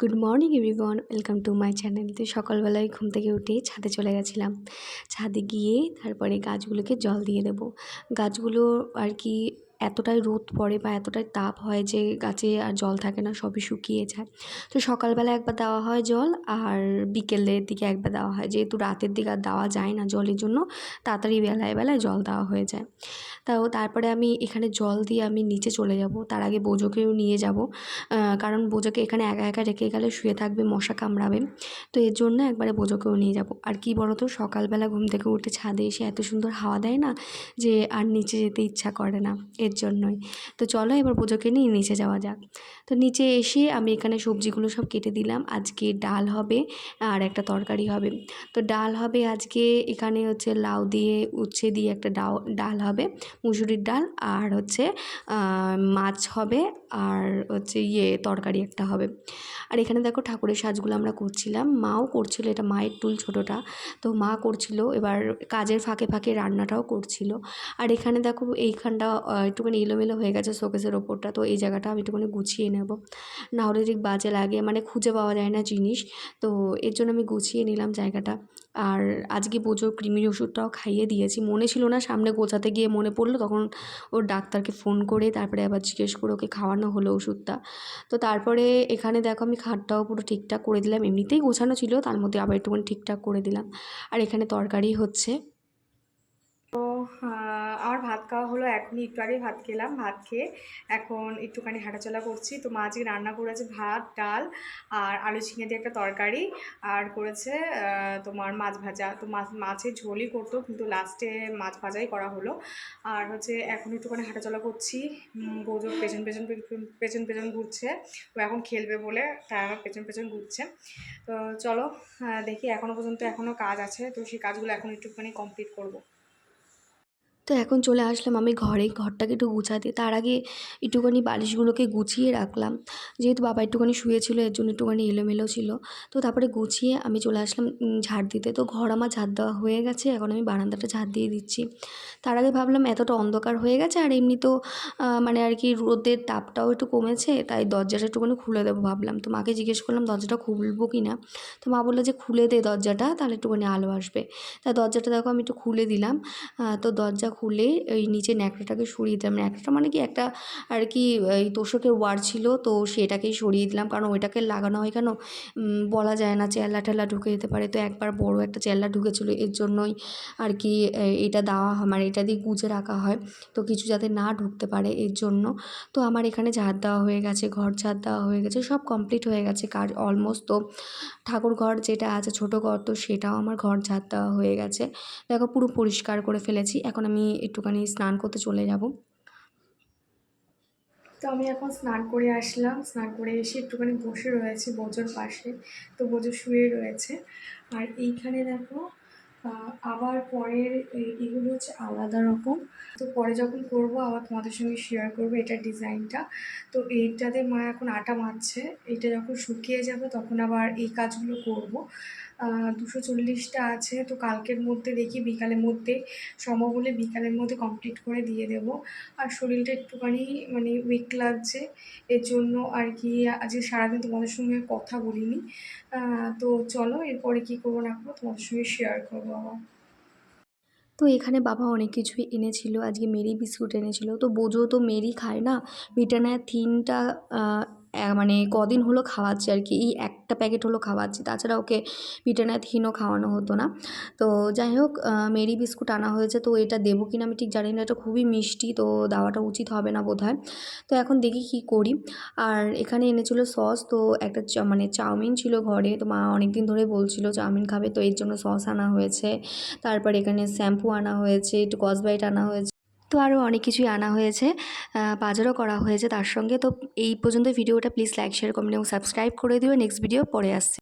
Good morning everyone, welcome to my channel. তো সকালবেলায় ঘুম থেকে উঠে ছাদে চলে গেছিলাম। ছাদে গিয়ে তারপরে গাছগুলোকে জল দিয়ে দেবো। গাছগুলো আর কি এতটাই রোদ পড়ে বা এতটাই তাপ হয় যে গাছে আর জল থাকে না, সবই শুকিয়ে যায়। তো সকালবেলা একবার দেওয়া হয় জল আর বিকেলের দিকে একবার দেওয়া হয়। যেহেতু রাতের দিকে আর দেওয়া যায় না জলের জন্য, তাড়াতাড়ি বেলায় বেলায় জল দেওয়া হয়ে যায়। তাও তারপরে আমি এখানে জল দিয়ে আমি নিচে চলে যাব। তার আগে বোজোকেও নিয়ে যাব। কারণ বোজোকে এখানে একা একা রেখে গেলে শুয়ে থাকবে, মশা কামড়াবে। তো এর জন্য একবারে বোজোকেও নিয়ে যাব। আর কি বলো তো সকালবেলা ঘুম থেকে উঠে ছাদে এসে এত সুন্দর হাওয়া দেয় না যে আর নিচে যেতে ইচ্ছা করে না। এর জন্যই। তো চলো এবার পুজোকে নিয়ে নিচে যাওয়া যাক। তো নিচে এসে আমি এখানে সবজিগুলো সব কেটে দিলাম। আজকে ডাল হবে আর একটা তরকারি হবে। তো ডাল হবে আজকে এখানে হচ্ছে লাউ দিয়ে উচ্ছে দিয়ে একটা ডাও, ডাল হবে, মুসুরির ডাল আর হচ্ছে মাছ হবে আর হচ্ছে ইয়ে তরকারি একটা হবে। আর এখানে দেখো ঠাকুরের সাজগুলো আমরা করছিলাম। মাও করছিল, এটা মায়ের টুল ছোটোটা। তো মা করছিল, এবার কাজের ফাঁকে ফাঁকে রান্নাটাও করছিল। আর এখানে দেখো এইখানটা একটুখানি এলোমেলো হয়ে গেছে শোকেসের ওপরটা, তো এই জায়গাটা আমি একটুখানি গুছিয়ে নেব। না হলে ঠিক বাজে লাগে মানে খুঁজে পাওয়া যায় না জিনিস, তো এর জন্য আমি গুছিয়ে নিলাম জায়গাটা। আর আজকে বোঝো কৃমির ওষুধটাও খাইয়ে দিয়েছি। মনে ছিল না সামনে গোছাতে গিয়ে মনে পড়ল, তখন ওর ডাক্তারকে ফোন করে তারপরে আবার জিজ্ঞেস করে ওকে খাওয়ানো হলো ওষুধটা। তো তারপরে এখানে দেখো আমি খাটটাও পুরো ঠিকঠাক করে দিলাম, এমনিতেই গোছানো ছিল, তার মধ্যে আবার একটুখানি ঠিকঠাক করে দিলাম। আর এখানে তরকারি হচ্ছে। আমার ভাত খাওয়া হলো এখনই। একটু আগে ভাত খেলাম, ভাত খেয়ে এখন একটুখানি হাঁটাচলা করছি। তো মা আজকে রান্না করেছে ভাত, ডাল আর আলু ঝিঙে দিয়ে একটা তরকারি আর করেছে তোমার মাছ ভাজা। তো মাছ মাছের ঝোলই করতো, কিন্তু লাস্টে মাছ ভাজাই করা হলো। আর হচ্ছে এখন একটুখানি হাঁটাচলা করছি। বোঝো পেছন পেছন পেছন পেছন ঘুরছে। ও এখন খেলবে বলে তাই আমার পেছন পেছন ঘুরছে। তো চলো দেখি এখনও পর্যন্ত এখনও কাজ আছে। তো সেই কাজগুলো এখন একটুখানি কমপ্লিট করব। তো এখন চলে আসলাম আমি ঘরে। ঘরটাকে একটু গুছাতে। তার আগে একটুখানি বালিশগুলোকে গুছিয়ে রাখলাম। যেহেতু বাবা একটুখানি শুয়েছিল, এর জন্য একটুখানি এলোমেলো ছিল। তো তারপরে গুছিয়ে আমি চলে আসলাম ঝাড় দিতে। তো ঘর আমার ঝাড় দেওয়া হয়ে গেছে। এখন আমি বারান্দাটা ঝাড় দিয়ে দিচ্ছি। তার আগে ভাবলাম এতটা অন্ধকার হয়ে গেছে আর এমনি তো মানে আর কি রোদের তাপটাও একটু কমেছে, তাই দরজাটা একটুখানি খুলে দেবো ভাবলাম। তো মাকে জিজ্ঞেস করলাম, দরজাটা খুলবো কি না? তো মা বলল যে, খুলে দে দরজাটা, তাহলে একটুখানি আলো আসবে। তা দরজাটা দেখো আমি একটু খুলে দিলাম। তো দরজা খুলে ওই নিচে ন্যাকড়াটাকে সরিয়ে দিলাম। ন্যাকড়াটা মানে কি একটা আর কি, এই তোষকের ওয়ার ছিল, তো সেটাকেই সরিয়ে দিলাম। কারণ ওইটাকে লাগানো হয় কেন? বলা যায় না, চেল্লা টেল্লা ঢুকে যেতে পারে। তো একবার বড় একটা চেল্লা ঢুকেছিলো, এর জন্যই আর কি এটা দেওয়া হয় মানে এটা দিয়ে গুজে রাখা হয়। তো কিছু যাতে না ঢুকতে পারে, এর জন্য। তো আমার এখানে ঝাড় দেওয়া হয়ে গেছে, ঘর ঝাড় দেওয়া হয়ে গেছে, সব কমপ্লিট হয়ে গেছে কাজ অলমোস্ট। তো ঠাকুর ঘর যেটা আছে, ছোটো ঘর, তো সেটাও আমার ঘর ঝাড় দেওয়া হয়ে গেছে। দেখো পুরো পরিষ্কার করে ফেলেছি। এখন আমি একটুখানি স্নান করতে চলে যাব। তো আমি এখন স্নান করে আসলাম। স্নান করে এসে একটুখানি বসে রয়েছে বজর পাশে। তো বোজো শুয়ে রয়েছে। আর এইখানে দেখো আবার পরের এগুলো হচ্ছে আলাদা রকম। তো পরে যখন করব, আবার তোমাদের সঙ্গে শেয়ার করব এটার ডিজাইনটা তো এইটাতে মা এখন আটা মারছে। এটা যখন শুকিয়ে যাবে, তখন আবার এই কাজগুলো করব। দুশো চল্লিশটা আছে। তো কালকের মধ্যে দেখি, বিকালের মধ্যে সম্ভব হলে বিকালের মধ্যে কমপ্লিট করে দিয়ে দেব। আর শরীরটা একটুখানি মানে উইক লাগছে। এর জন্য আর কি আজকে সারাদিন তোমাদের সঙ্গে কথা বলিনি। তো চলো, এরপরে কী করব না করব তোমাদের সঙ্গে শেয়ার করব। আবার তো এখানে বাবা অনেক কিছুই এনেছিল, আজকে মেরি বিস্কুট এনেছিল। তো বোঝো তো মেরি খায় না? ভিটানায় থিনটা মানে কদিন হলো খাওয়াচ্ছি আর কি। এই একটা প্যাকেট হলো খাওয়াচ্ছি। তাছাড়া ওকে ব্রিটানিয়া থিনও খাওয়ানো হতো না। তো যাই হোক মেরি বিস্কুট আনা হয়েছে। তো এটা দেবো কিনা আমি ঠিক জানি না। এটা খুবই মিষ্টি, তো দেওয়াটা উচিত হবে না বোধ তো এখন দেখি কি করি। আর এখানে এনেছিল সস, তো একটা মানে চাউমিন ছিল ঘরে। তো মা অনেক দিন ধরে বলছিল, চাউমিন খাবে তো এর জন্য সস আনা হয়েছে। তারপর এখানে শ্যাম্পু আনা হয়েছে, একটু কসবাইট আনা হয়েছে। তো আরও অনেক কিছুই আনা হয়েছে বাজারও করা হয়েছে। তার সঙ্গে তো এই পর্যন্ত ভিডিওটা প্লিজ লাইক শেয়ার কমেন্ট এবং সাবস্ক্রাইব করে দিও। নেক্সট ভিডিও পরে আসছে।